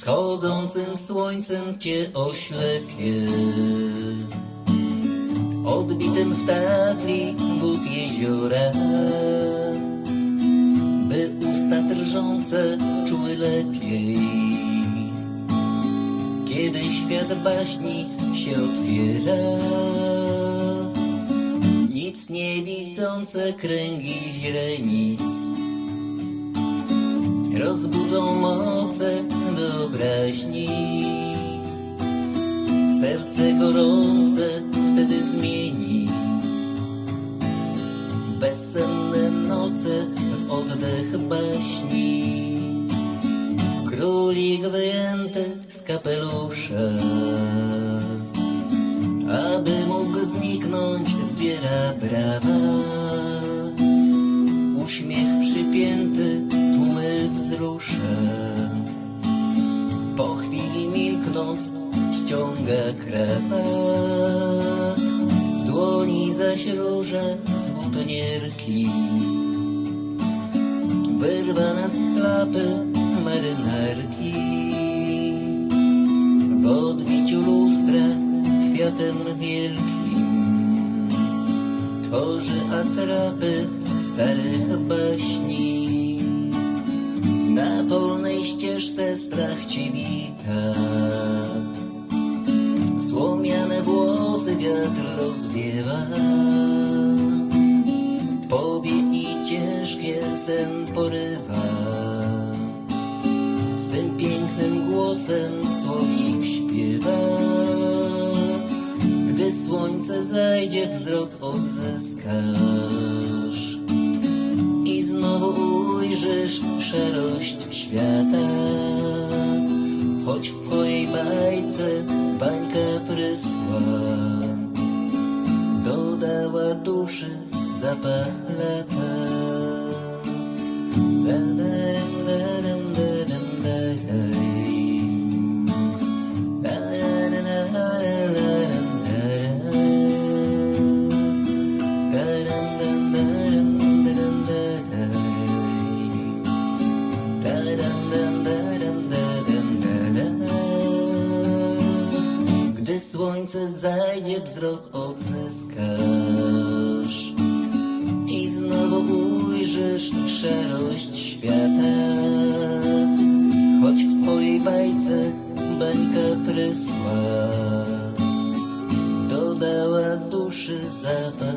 Wschodzącym słońcem cię oślepie. Odbitym w tafli wód jeziora By usta drżące czuły lepiej. Kiedy świat baśni się otwiera Nic nie widzące kręgi źrenic. Rozbudzą moce wyobraźni. Serce gorące wtedy zmieni bezsenne noce w oddech baśni. Królik wyjęty z kapelusza, aby mógł zniknąć, zbiera brawa uśmiech przypięty tłumy wzrusza. Po chwili milknąc ściąga krawat, w dłoni zaś róża z butonierki. Wyrwana z klapy marynarki, w odbiciu lustra kwiatem wielkim tworzy atrapy starych baśni. Na polnej ścieżce strach ci wita. Słomiane włosy wiatr rozwiewa. Powie i ciężkie sen porywa. Swym pięknym głosem słowik śpiewa. Gdy słońce zajdzie, wzrok odzyskasz i znowu ujrzysz szarość świata. Choć w twojej bajce bańka prysła, dodała duszy zapach lata. Słońce zajdzie, wzrok odzyskasz i znowu ujrzysz szarość świata. Choć w twojej bajce bańka prysła, dodała duszy zapach.